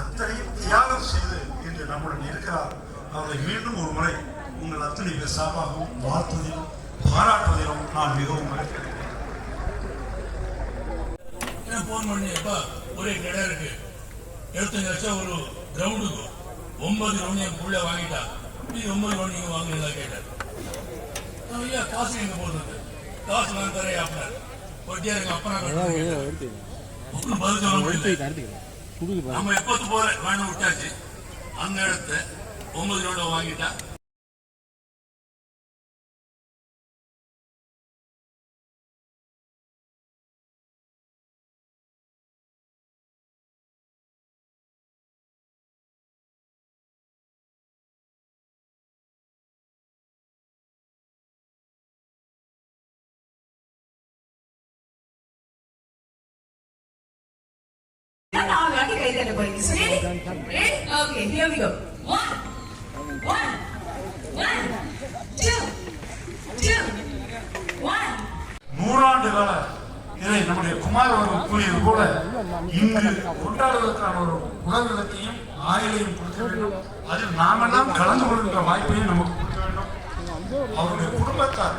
அத்தனையும் தியாகம் செய்து இன்று நம்முடன் இருக்கிறார். அவரை மீண்டும் ஒரு முறை உங்கள் அத்தனை பேர் சார்பாகவும் வாழ்த்துவதிலும் பாராட்டுவதிலும் நான் மிகவும் மகிழ்கிறேன் போன் பண்ணி எப்பா ஒரே கடை இருக்கு. எழுபத்தஞ்சு லட்சம் ஒரு கிரவுண்டுக்கு ஒன்பது கிரவுண்ட் என் வாங்கிட்டா. நீ ஒன்பது கிரவுண்ட் நீங்க கேட்டார் ஐயா காசு எங்க போகுது காசு நான் தரேன் அப்படின்னார். ஒட்டியா எங்க அப்பா நான் பதில் சொல்ல முடியல. நம்ம எப்போது போற வேணும் விட்டாச்சு. அந்த இடத்த ஒன்பது ரூபா வாங்கிட்டா நாலு கை தட்ட போறீங்க So, ready? Ready? Okay, here we go. One, one, one, two, two, one. நூறாண்டு கால இதை நம்முடைய குமார் அவர்கள் கூறியது போல இங்கு கொண்டாடுவதற்கான ஒரு உடல்நலத்தையும் ஆயுளையும் கொடுக்க வேண்டும் அதில் நாமெல்லாம் கலந்து கொள்கின்ற வாய்ப்பையும் நமக்கு கொடுக்க வேண்டும் அவருடைய குடும்பத்தார்